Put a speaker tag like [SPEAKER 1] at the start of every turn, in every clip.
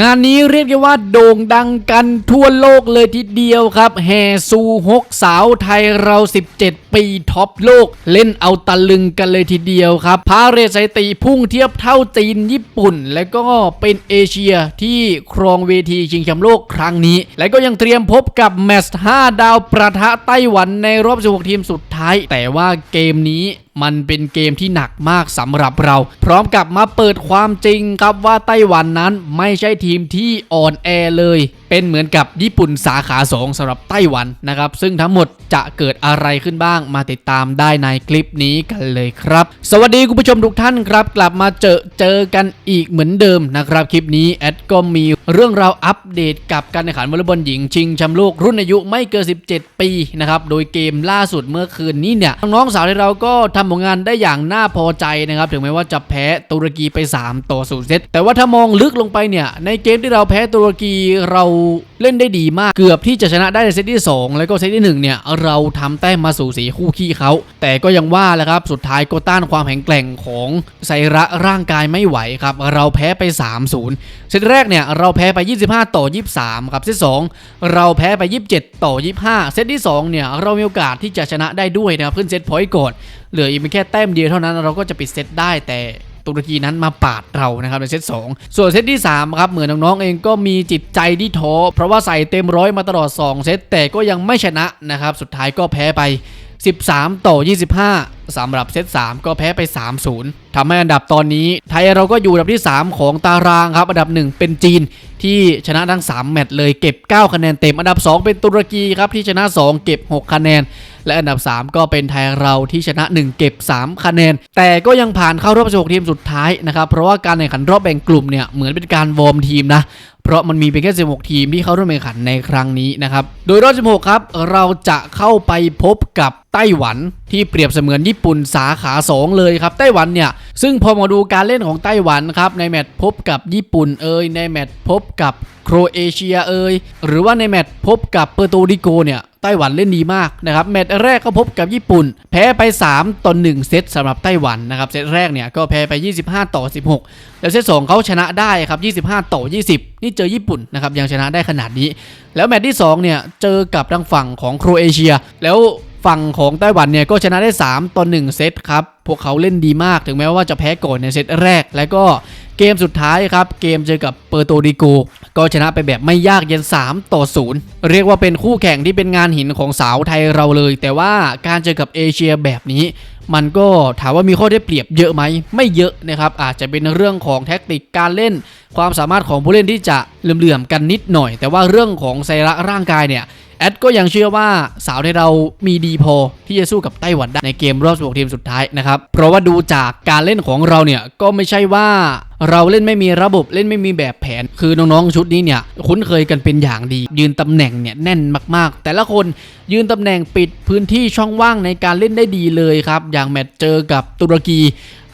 [SPEAKER 1] งานนี้เรียกได้ว่าโด่งดังกันทั่วโลกเลยทีเดียวครับ แห่ซูฮกสาวไทยเรา 17 ปีท็อปโลก เล่นเอาตะลึงกันเลยทีเดียวครับ พาเรสถิติพุ่งเทียบเท่าจีนญี่ปุ่น และก็เป็นเอเชียที่ครองเวทีชิงแชมป์โลกครั้งนี้ และก็ยังเตรียมพบกับแมตช์5ดาวประทะไต้หวันในรอบ 16 ทีมสุดท้าย แต่ว่าเกมนี้มันเป็นเกมที่หนักมากสำหรับเรา พร้อมกับมาเปิดความจริงครับว่าไต้หวันนั้นไม่ใช่ทีมที่อ่อนแอเลยเป็นเหมือนกับญี่ปุ่นสาขาสองสำหรับไต้หวันนะครับ ซึ่งทั้งหมดจะเกิดอะไรขึ้นบ้างมาติดตามได้ในคลิปนี้กันเลยครับ สวัสดีคุณผู้ชมทุกท่านครับ กลับมาเจอเจอกันอีกเหมือนเดิมนะครับ คลิปนี้แอดก็มีเรื่องราวอัปเดตกับการแข่งขันวอลเลย์บอลหญิงชิงแชมป์โลกรุ่นอายุไม่เกิน 17 ปีนะครับโดยเกมล่าสุดเมื่อคืนนี้เนี่ยน้องสาวที่เราก็ทำผลงานได้อย่างน่าพอใจนะครับถึงแม้ว่าจะแพ้ตุรกีไป 3 ต่อ0เซตแต่ว่าถ้ามองลึกลงไปเนี่ยในเกมที่เราแพ้ตุรกีเราเล่นได้ดีมากเกือบที่จะชนะได้ในเซตที่ 2 แล้วก็เซตที่1เนี่ยเราทำแต้มมาสู่สีคู่ขี้เขา แต่ก็ยังว่าแหละครับสุดท้ายก็ต้านความแข็งแกร่งของไซระร่างกายไม่ไหวครับเราแพ้ไป 3-0 เซตแรกเนี่ยเราแพ้ไป 25 ต่อ 23 ครับเซต2เราแพ้ไป 27 ต่อ 25 เซตที่2เนี่ยเรามีโอกาสที่จะชนะได้ด้วยนะครับขึ้นเซตพอยต์ก่อนเหลืออีกเพียงแค่แต้มเดียวเท่านั้นเราก็จะปิดเซตได้แต่ ตุรกีนั้นมาปาดเรานะครับในเซต2ส่วนเซตที่3ครับเหมือนน้องๆเองก็มีจิตใจที่ท้อเพราะว่าใส่เต็มร้อยมาตลอด 2 เซตแต่ก็ยังไม่ชนะนะครับสุดท้ายก็แพ้ไป 13 ต่อ 25สำหรับเซต3ก็แพ้ไป 3-0ทำให้อันดับตอนนี้ ไทยเราก็อยู่อันดับที่ 3 ของตารางครับ อันดับ 1 เป็นจีนที่ชนะทั้ง 3 แมตช์เลยเก็บ 9 คะแนนเต็ม อันดับ 2 เป็นตุรกีครับที่ชนะ 2 เก็บ 6 คะแนน และอันดับ 3 ก็เป็นไทยเราที่ชนะ 1 เก็บ 3 คะแนน แต่ก็ยังผ่านเข้ารอบ16ทีมสุดท้ายนะครับ เพราะว่าการแข่งขันรอบแบ่งกลุ่มเนี่ยเหมือนเป็นการวอร์มทีมนะเพราะมันมีเพียงแค่ 16 ทีมที่เข้าร่วมแข่งขันในครั้งนี้นะครับ โดยรอบ 16 ครับ เราจะเข้าไปพบกับไต้หวันที่เปรียบเสมือนญี่ปุ่นสาขา 2 เลยครับ ไต้หวันเนี่ย ซึ่งพอมาดูการเล่นของไต้หวันครับ ในแมตช์พบกับญี่ปุ่นเอยในแมตช์พบกับโครเอเชียเอยหรือว่าในแมตช์พบกับเปอร์โตริโกเนี่ย ไต้หวันเล่นดีมากนะครับแมตช์แรกก็พบกับญี่ปุ่น แพ้ไป 3ต่อ1เซตสำหรับไต้หวันนะครับเซตแรกเนี่ยก็แพ้ไป 25 ต่อ 16 แล้วเซต2เขาชนะได้ครับ 25 ต่อ 20 นี่เจอญี่ปุ่นนะครับยังชนะได้ขนาดนี้ แล้วแมตช์ที่2เนี่ยเจอกับทางฝั่งของโครเอเชียแล้ว ฝั่งของไต้หวันเนี่ยก็ชนะได้ 3ต่อ1เซตครับ พวกเขาเล่นดีมากถึงแม้ว่าจะแพ้ก่อนในเซตแรก แล้วก็เกมสุดท้ายครับ เกมเจอกับเปอร์โตริโก ก็ชนะไปแบบไม่ยากเย็น 3 ต่อ 0 เรียกว่าเป็นคู่แข่งที่เป็นงานหินของสาวไทยเราเลย แต่ว่าการเจอกับเอเชียแบบนี้ มันก็ถามว่ามีข้อได้เปรียบเยอะไหม ไม่เยอะนะครับ อาจจะเป็นเรื่องของแท็กติกการเล่น ความสามารถของผู้เล่นที่จะเหลื่อมๆกันนิดหน่อย แต่ว่าเรื่องของไซระร่างกายเนี่ย แอดก็ยังเชื่อว่าสาวไทยเรามีดีพอที่จะสู้กับไต้หวันได้ในเกมรอบ16ทีมสุดท้ายนะครับ เพราะว่าดูจากการเล่นของเราเนี่ยก็ไม่ใช่ว่าเราเล่นไม่มีระบบเล่นไม่มีแบบแผน คือน้องๆชุดนี้เนี่ยคุ้นเคยกันเป็นอย่างดี ยืนตำแหน่งเนี่ยแน่นมากๆ แต่ละคนยืนตำแหน่งปิดพื้นที่ช่องว่างในการเล่นได้ดีเลยครับ อย่างแมตช์เจอกับตุรกี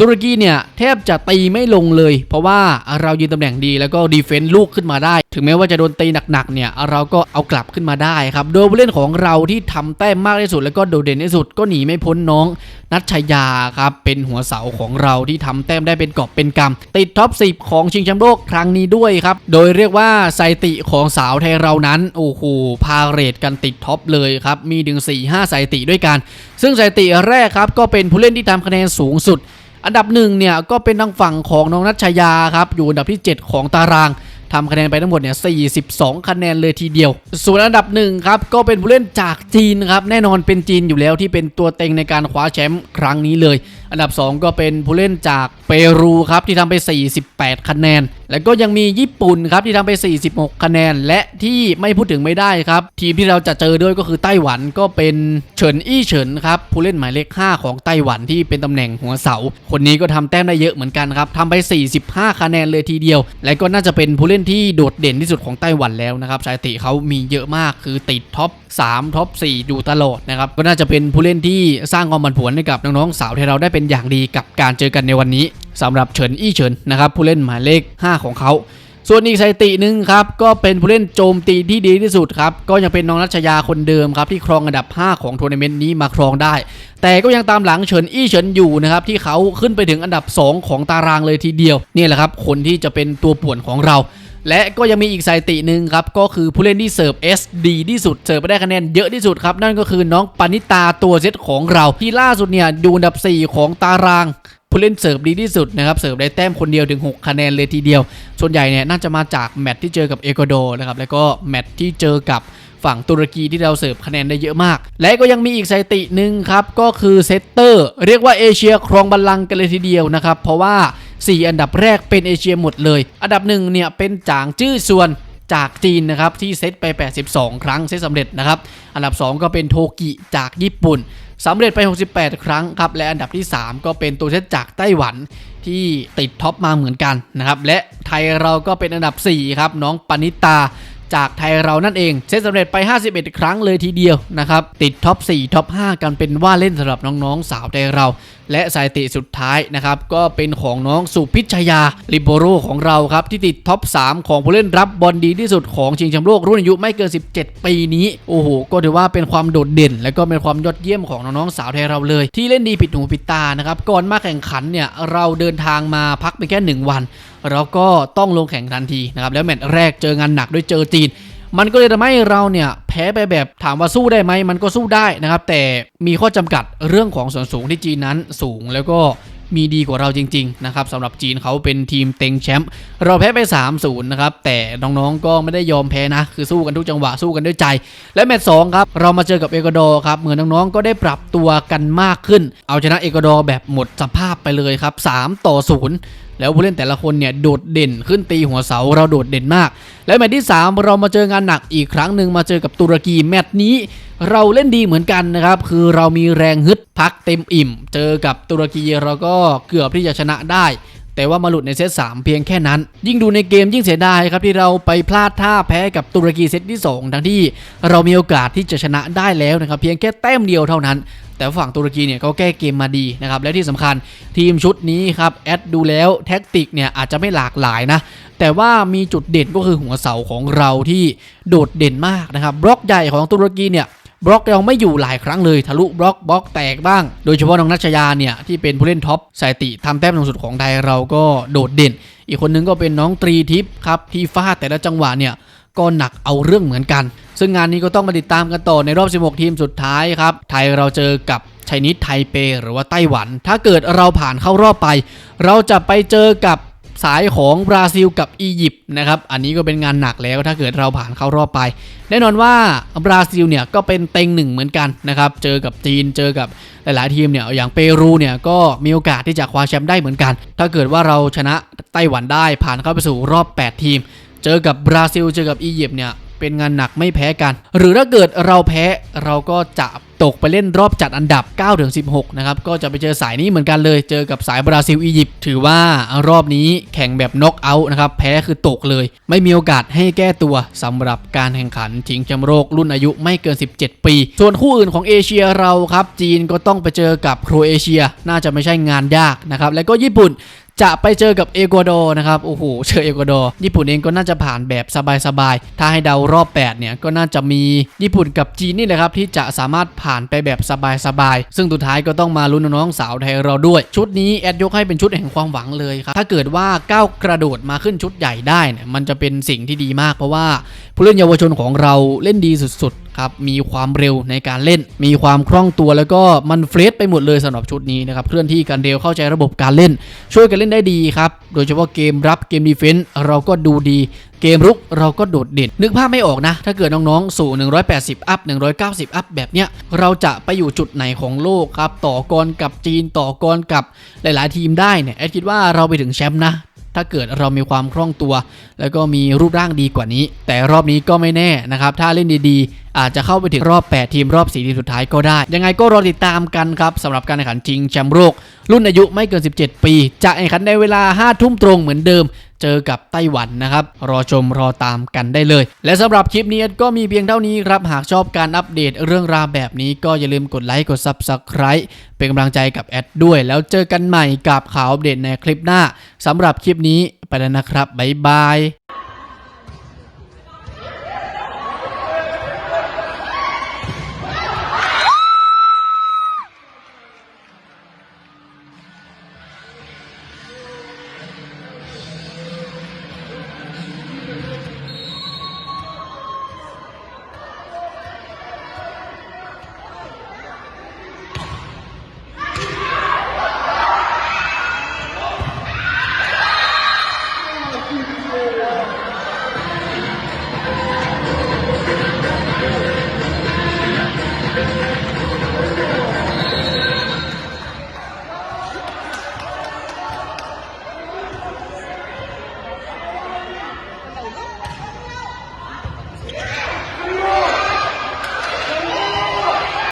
[SPEAKER 1] ตุรกีเนี่ยแทบจะตีไม่ลงเลย เพราะว่าเรายืนตำแหน่งดีแล้วก็ดีเฟนต์ลูกขึ้นมาได้ ถึงแม้ว่าจะโดนตีหนักๆเนี่ยเราก็เอากลับขึ้นมาได้ครับ โดยผู้เล่นของเราที่ทำแต้มมากที่สุด แล้วก็โดดเด่นที่สุดก็หนีไม่พ้นน้อง นัชชยาครับเป็นหัวเสาของเราที่ทำแต้มได้เป็นกอบเป็นกำติดท็อป 10 ของชิงแชมป์โลกครั้งนี้ด้วยครับ โดยเรียกว่าสถิติของสาวไทยเรานั้น โอ้โห พาเรทกันติดท็อปเลยครับ มีถึง 4-5สถิติด้วยกัน ซึ่งสถิติแรกครับ ก็เป็นผู้เล่นที่ทำคะแนนสูงสุด อันดับหนึ่งเนี่ยก็เป็นทางฝั่งของน้องนัชยาครับ อยู่อันดับที่ 7 ของตารางทำคะแนนไปทั้งหมดเนี่ย 42 คะแนนเลยทีเดียว ส่วนอันดับหนึ่งครับ ก็เป็นผู้เล่นจากจีนครับ แน่นอนเป็นจีนอยู่แล้วที่เป็นตัวเต็งในการคว้าแชมป์ครั้งนี้เลย อันดับ 2 ก็เป็นผู้เล่นจากเปรูครับที่ทำไป 48 คะแนน แล้วก็ยังมีญี่ปุ่นครับที่ทำไป 46 คะแนน และที่ไม่พูดถึงไม่ได้ครับ ทีมที่เราจะเจอด้วยก็คือไต้หวันก็เป็นเฉินอี้เฉินครับผู้เล่นหมายเลข 5 ของไต้หวันที่เป็นตำแหน่งหัวเสา คนนี้ก็ทำแต้มได้เยอะเหมือนกันครับทำไป 45 คะแนนเลยทีเดียว และก็น่าจะเป็นผู้เล่นที่โดดเด่นที่สุดของไต้หวันแล้วนะครับสถิติเขามีเยอะมากคือติดท็อป3ท็อป4อยู่ตลอดนะครับก็น่าจะเป็นผู้เล่นที่สร้างความผันผวนให้กับน้องๆสาวไทยเราได้เป็นอย่างดีกับการเจอกันในวันนี้สำหรับเฉินอี้เฉินนะครับผู้เล่นหมายเลข 5 ของเขาส่วนอีกสถิติหนึ่งครับก็เป็นผู้เล่นโจมตีที่ดีที่สุดครับก็ยังเป็นน้องรัชยาคนเดิมครับที่ครองอันดับ 5 ของทัวร์นาเมนต์นี้มาครองได้ แต่ก็ยังตามหลังเฉินอี้เฉินอยู่นะครับที่เขาขึ้นไปถึงอันดับ 2 ของตารางเลยทีเดียวนี่แหละครับคนที่จะเป็นตัวป่วนของเรา และก็ยังมีอีกสถิติหนึ่งครับ ก็คือผู้เล่นที่เสิร์ฟ SD ที่สุด เสิร์ฟไปได้คะแนนเยอะที่สุดครับ นั่นก็คือน้องปณิตาตัวเซตของเรา ที่ล่าสุดเนี่ยอยู่อันดับ 4 ของตารางผู้เล่นเสิร์ฟดีที่สุดนะครับ เสิร์ฟได้แต้มคนเดียวถึง 6 คะแนนเลยทีเดียว ส่วนใหญ่เนี่ยน่าจะมาจากแมตช์ที่เจอกับเอกวาดอร์นะครับ แล้วก็แมตช์ที่เจอกับฝั่งตุรกีที่เราเสิร์ฟคะแนนได้เยอะมาก และก็ยังมีอีกสถิติหนึ่งครับ ก็คือเซตเตอร์ เรียกว่าเอเชียครองบัลลังก์กันเลยทีเดียวนะครับ เพราะว่า 4 อันดับแรกเป็นเอเชียหมดเลย อันดับหนึ่งเนี่ยเป็นจางจื้อส่วนจากจีนนะครับที่เซตไป 82 ครั้งเซตสำเร็จนะครับ อันดับ 2 ก็เป็นโทกิจากญี่ปุ่นสำเร็จไป 68 ครั้งครับ และอันดับที่ 3 ก็เป็นตัวเซตจากไต้หวันที่ติดท็อปมาเหมือนกันนะครับ และไทยเราก็เป็นอันดับ 4 ครับ น้องปณิตาจากไทยเรานั่นเองเซตสำเร็จไป 51 ครั้งเลยทีเดียวนะครับ ติดท็อป 4 ท็อป 5 กันเป็นว่าเล่นสำหรับน้องๆสาวไทยเรา และสถิติสุดท้ายนะครับก็เป็นของน้องสุพิชยาลิโบโรของเราครับที่ติดท็อป 3 ของผู้เล่นรับบอลดีที่สุดของชิงแชมป์โลกรุ่นอายุไม่เกิน 17 ปีนี้ โอ้โห ก็ถือว่าเป็นความโดดเด่น และก็เป็นความยอดเยี่ยมของน้องๆสาวไทยเราเลย ที่เล่นดีผิดหูผิดตานะครับก่อนมาแข่งขันเนี่ยเราเดินทางมาพักไปแค่หนึ่งวันเราก็ต้องลงแข่งทันทีนะครับแล้วแมตช์แรกเจองานหนักด้วยเจอจีน มันก็เลยทำให้เราเนี่ยแพ้ไปแบบถามว่าสู้ได้ไหมมันก็สู้ได้นะครับ แต่มีข้อจำกัดเรื่องของส่วนสูงที่จีนนั้นสูงแล้วก็มีดีกว่าเราจริงๆนะครับสำหรับจีนเขาเป็นทีมเต็งแชมป์เราแพ้ไป 3-0นะครับแต่น้องๆก็ไม่ได้ยอมแพ้นะ คือสู้กันทุกจังหวะสู้กันด้วยใจ และแมตช์สองครับเรามาเจอกับเอกวาดอร์ครับเหมือนน้องๆก็ได้ปรับตัวกันมากขึ้น เอาชนะเอกวาดอร์แบบหมดสภาพไปเลยครับ3ต่อ0 แล้วผู้เล่นแต่ละคนเนี่ยโดดเด่นขึ้นตีหัวเสาเราโดดเด่นมาก และแมตช์ที่ 3 เรามาเจองานหนักอีกครั้งหนึ่งมาเจอกับตุรกีแมตช์นี้เราเล่นดีเหมือนกันนะครับ คือเรามีแรงฮึดพักเต็มอิ่ม เจอกับตุรกีเราก็เกือบที่จะชนะได้ แต่ว่ามาหลุดในเซต3เพียงแค่นั้น ยิ่งดูในเกมยิ่งเสียดายครับที่เราไปพลาดท่าแพ้กับตุรกีเซตที่ 2 ทั้งที่เรามีโอกาสที่จะชนะได้แล้วนะครับเพียงแค่แต้มเดียวเท่านั้น แต่ฝั่งตุรกีเนี่ยก็แก้เกมมาดีนะครับและที่สำคัญทีมชุดนี้ครับแอดดูแล้วแท็กติกเนี่ยอาจจะไม่หลากหลายนะแต่ว่ามีจุดเด่นก็คือหัวเสาของเราที่โดดเด่นมากนะครับบล็อกใหญ่ของตุรกีเนี่ย บล็อกเราไม่อยู่หลายครั้งเลยทะลุบล็อกบล็อกแตกบ้าง โดยเฉพาะน้องนัชยาเนี่ยที่เป็นผู้เล่นท็อปสถิติทำแต้มสูงสุดของไทยเราก็โดดเด่น อีกคนนึงก็เป็นน้องตรีทิพย์ครับที่ฟาดแต่ละจังหวะเนี่ยก็หนักเอาเรื่องเหมือนกัน ซึ่งงานนี้ก็ต้องมาติดตามกันต่อในรอบ 16 ทีมสุดท้ายครับ ไทยเราเจอกับไชนีสไทเปหรือว่าไต้หวัน ถ้าเกิดเราผ่านเข้ารอบไป เราจะไปเจอกับ สายของบราซิลกับอียิปต์นะครับ อันนี้ก็เป็นงานหนักแล้วถ้าเกิดเราผ่านเข้ารอบไป แน่นอนว่าบราซิลเนี่ยก็เป็นเต็งหนึ่งเหมือนกันนะครับ เจอกับจีน เจอกับหลาย ๆ ทีมเนี่ย อย่างเปรูเนี่ยก็มีโอกาสที่จะคว้าแชมป์ได้เหมือนกัน ถ้าเกิดว่าเราชนะไต้หวันได้ผ่านเข้าไปสู่รอบ 8 ทีม เจอกับบราซิล เจอกับอียิปต์เนี่ยเป็นงานหนักไม่แพ้กัน หรือถ้าเกิดเราแพ้เราก็จะ ตกไปเล่นรอบจัดอันดับ 9-16 นะครับ ก็จะไปเจอสายนี้เหมือนกันเลย เจอกับสายบราซิลอียิปต์ ถือว่ารอบนี้แข่งแบบน็อกเอาท์นะครับ แพ้คือตกเลย ไม่มีโอกาสให้แก้ตัวสำหรับการแข่งขันชิงแชมป์โลกรุ่นอายุไม่เกิน 17 ปี ส่วนคู่อื่นของเอเชียเราครับ จีนก็ต้องไปเจอกับโครเอเชีย น่าจะไม่ใช่งานยากนะครับ แล้วก็ญี่ปุ่น จะไปเจอกับเอกวาดอร์นะครับ โอ้โห เจอเอกวาดอร์ ญี่ปุ่นเองก็น่าจะผ่านแบบสบายๆ ถ้าให้เดารอบ 8 เนี่ย ก็น่าจะมีญี่ปุ่นกับจีนนี่แหละครับ ที่จะสามารถผ่านไปแบบสบายๆ ซึ่งสุดท้ายก็ต้องมาลุ้นน้องสาวไทยเราด้วย ชุดนี้แอดยกให้เป็นชุดแห่งความหวังเลยครับ ถ้าเกิดว่าก้าวกระโดดมาขึ้นชุดใหญ่ได้เนี่ย มันจะเป็นสิ่งที่ดีมาก เพราะว่าผู้เล่นเยาวชนของเราเล่นดีสุดๆ ครับมีความเร็วในการเล่น มีความคล่องตัวแล้วก็มันเฟรชไปหมดเลยสำหรับชุดนี้นะครับเคลื่อนที่กันเร็วเข้าใจระบบการเล่น ช่วยกันเล่นได้ดีครับโดยเฉพาะเกมรับเกมดีเฟนส์เราก็ดูดีเกมรุกเราก็โดดเด่น นึกภาพไม่ออกนะ ถ้าเกิดน้องๆ สู่ 180 อัพ 190 อัพ แบบเนี้ย เราจะไปอยู่จุดไหนของโลกครับ ต่อกรกับจีนต่อกรกับหลายๆ ทีมได้เนี่ย แอดคิดว่าเราไปถึงแชมป์นะ ถ้าเกิดเรามีความคล่องตัว แล้วก็มีรูปร่างดีกว่านี้ แต่รอบนี้ก็ไม่แน่นะครับ ถ้าเล่นดีๆ อาจจะเข้าไปถึงรอบ 8 ทีมรอบ 4 ทีมสุดท้ายก็ได้ ยังไงก็รอติดตามกันครับสำหรับการแข่งขันจริงแชมป์โลกรุ่นอายุไม่เกิน 17 ปี จะแข่งขันในเวลา 5 ทุ่มตรงเหมือนเดิม เจอกับไต้หวันนะครับ รอชมรอตามกันได้เลย และสำหรับคลิปนี้ก็มีเพียงเท่านี้ครับ หากชอบการอัปเดตเรื่องราวแบบนี้ก็อย่าลืมกดไลค์กด Subscribe เป็นกำลังใจกับแอดด้วย แล้วเจอกันใหม่กับข่าวอัปเดตในคลิปหน้าสำหรับคลิปนี้ไปแล้วนะครับบ๊ายบาย